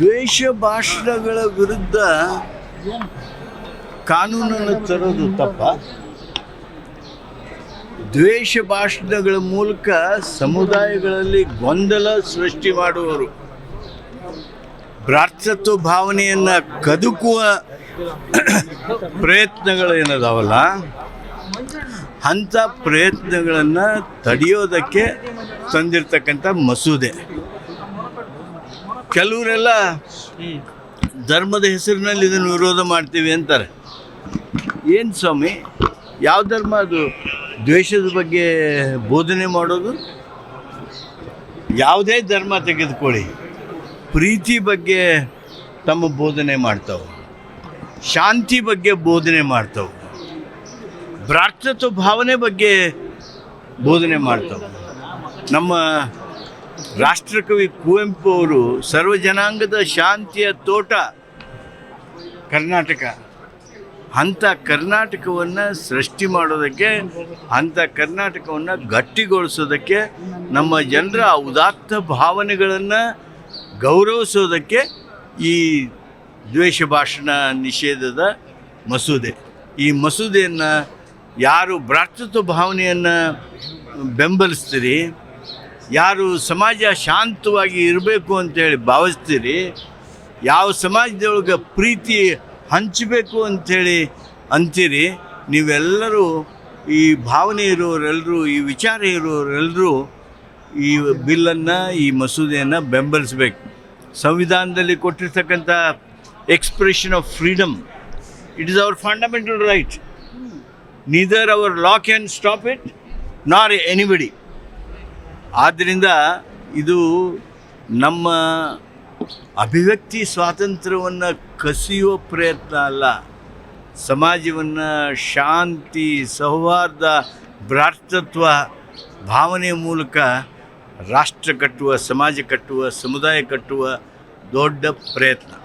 ದ್ವೇಷ ಭಾಷಣಗಳ ವಿರುದ್ಧ ಕಾನೂನನ್ನು ತರೋದು ತಪ್ಪ. ದ್ವೇಷ ಭಾಷಣಗಳ ಮೂಲಕ ಸಮುದಾಯಗಳಲ್ಲಿ ಗೊಂದಲ ಸೃಷ್ಟಿ ಮಾಡುವವರು. ಭ್ರಾತೃತ್ವ ಭಾವನೆಯನ್ನು ಕದುಕುವ ಪ್ರಯತ್ನಗಳು ಏನದಾವಲ್ಲ? ಅಂಥ ಪ್ರಯತ್ನಗಳನ್ನು ತಡೆಯೋದಕ್ಕೆ ತಂದಿರ್ತಕ್ಕಂಥ ಮಸೂದೆ. ಕೆಲವರೆಲ್ಲ ಧರ್ಮದ ಹೆಸರಿನಲ್ಲಿ ಇದನ್ನು ವಿರೋಧ ಮಾಡ್ತೀವಿ ಅಂತಾರೆ. ಏನು ಸ್ವಾಮಿ, ಯಾವ ಧರ್ಮ ಅದು? ದ್ವೇಷದ ಬಗ್ಗೆ ಬೋಧನೆ ಮಾಡೋದು? ಯಾವುದೇ ಧರ್ಮ ತೆಗೆದುಕೊಳ್ಳಿ. ಪ್ರೀತಿ ಬಗ್ಗೆ ತಮ್ಮ ಬೋಧನೆ ಮಾಡ್ತಾವೆ. ಶಾಂತಿ ಬಗ್ಗೆ ಬೋಧನೆ ಮಾಡ್ತಾವೆ. ಭ್ರಾತೃತ್ವ ಭಾವನೆ ಬಗ್ಗೆ ಬೋಧನೆ ಮಾಡ್ತಾವೆ. ನಮ್ಮ ರಾಷ್ಟ್ರಕವಿ ಕುವೆಂಪು ಅವರು ಸರ್ವ ಜನಾಂಗದ ಶಾಂತಿಯ ತೋಟ ಕರ್ನಾಟಕ. ಅಂಥ ಕರ್ನಾಟಕವನ್ನು ಸೃಷ್ಟಿ ಮಾಡೋದಕ್ಕೆ, ಅಂಥ ಕರ್ನಾಟಕವನ್ನು ಗಟ್ಟಿಗೊಳಿಸೋದಕ್ಕೆ, ನಮ್ಮ ಜನರ ಉದಾತ್ತ ಭಾವನೆಗಳನ್ನು ಗೌರವಿಸೋದಕ್ಕೆ ಈ ದ್ವೇಷ ಭಾಷಣ ನಿಷೇಧದ ಮಸೂದೆ. ಈ ಮಸೂದೆಯನ್ನು ಯಾರು ಭ್ರಾತೃತ್ವ ಭಾವನೆಯನ್ನು ಬೆಂಬಲಿಸ್ತೀರಿ ಯಾರು ಸಮಾಜ ಶಾಂತವಾಗಿ ಇರಬೇಕು ಅಂತೇಳಿ ಭಾವಿಸ್ತೀರಿ, ಯಾವ ಸಮಾಜದೊಳಗೆ ಪ್ರೀತಿ ಹಂಚಬೇಕು ಅಂಥೇಳಿ ಅಂತೀರಿ, ನೀವೆಲ್ಲರೂ ಈ ಭಾವನೆ ಇರೋರೆಲ್ಲರೂ ಈ ವಿಚಾರ ಇರೋರೆಲ್ಲರೂ ಈ ಬಿಲ್ಲನ್ನು, ಈ ಮಸೂದೆಯನ್ನು ಬೆಂಬಲಿಸಬೇಕು. ಸಂವಿಧಾನದಲ್ಲಿ ಕೊಟ್ಟಿರ್ತಕ್ಕಂಥ expression of freedom it is our fundamental right neither our law can stop it nor anybody ಆದ್ದರಿಂದ ಇದು ನಮ್ಮ ಅಭಿವ್ಯಕ್ತಿ ಸ್ವಾತಂತ್ರ್ಯವನ್ನು ಕಸಿಯುವ ಪ್ರಯತ್ನ ಅಲ್ಲ. ಸಮಾಜವನ್ನು ಶಾಂತಿ, ಸೌಹಾರ್ದ, ಭ್ರಾತೃತ್ವ ಭಾವನೆಯ ಮೂಲಕ ರಾಷ್ಟ್ರ ಕಟ್ಟುವ, ಸಮಾಜ ಕಟ್ಟುವ, ಸಮುದಾಯ ಕಟ್ಟುವ ದೊಡ್ಡ ಪ್ರಯತ್ನ.